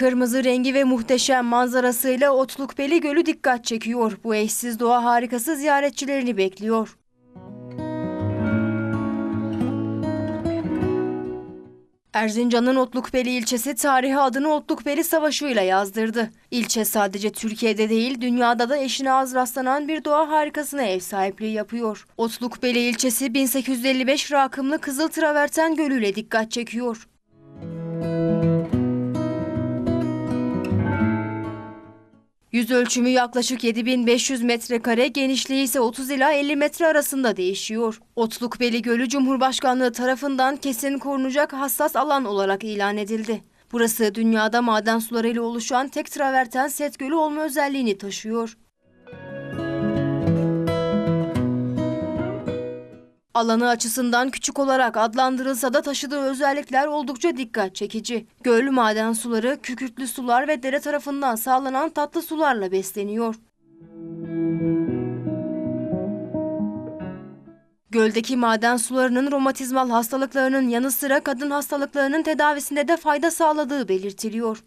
Kırmızı rengi ve muhteşem manzarasıyla Otlukbeli Gölü dikkat çekiyor. Bu eşsiz doğa harikası ziyaretçilerini bekliyor. Erzincan'ın Otlukbeli ilçesi tarihi adını Otlukbeli Savaşı ile yazdırdı. İlçe sadece Türkiye'de değil dünyada da eşine az rastlanan bir doğa harikasına ev sahipliği yapıyor. Otlukbeli ilçesi 1855 rakımlı Kızıl Traverten Gölü ile dikkat çekiyor. Yüz ölçümü yaklaşık 7500 metrekare, genişliği ise 30 ila 50 metre arasında değişiyor. Otlukbeli Gölü Cumhurbaşkanlığı tarafından kesin korunacak hassas alan olarak ilan edildi. Burası dünyada maden sularıyla oluşan tek traverten set gölü olma özelliğini taşıyor. Alanı açısından küçük olarak adlandırılsa da taşıdığı özellikler oldukça dikkat çekici. Göl maden suları, kükürtlü sular ve dere tarafından sağlanan tatlı sularla besleniyor. Göldeki maden sularının romatizmal hastalıklarının yanı sıra kadın hastalıklarının tedavisinde de fayda sağladığı belirtiliyor.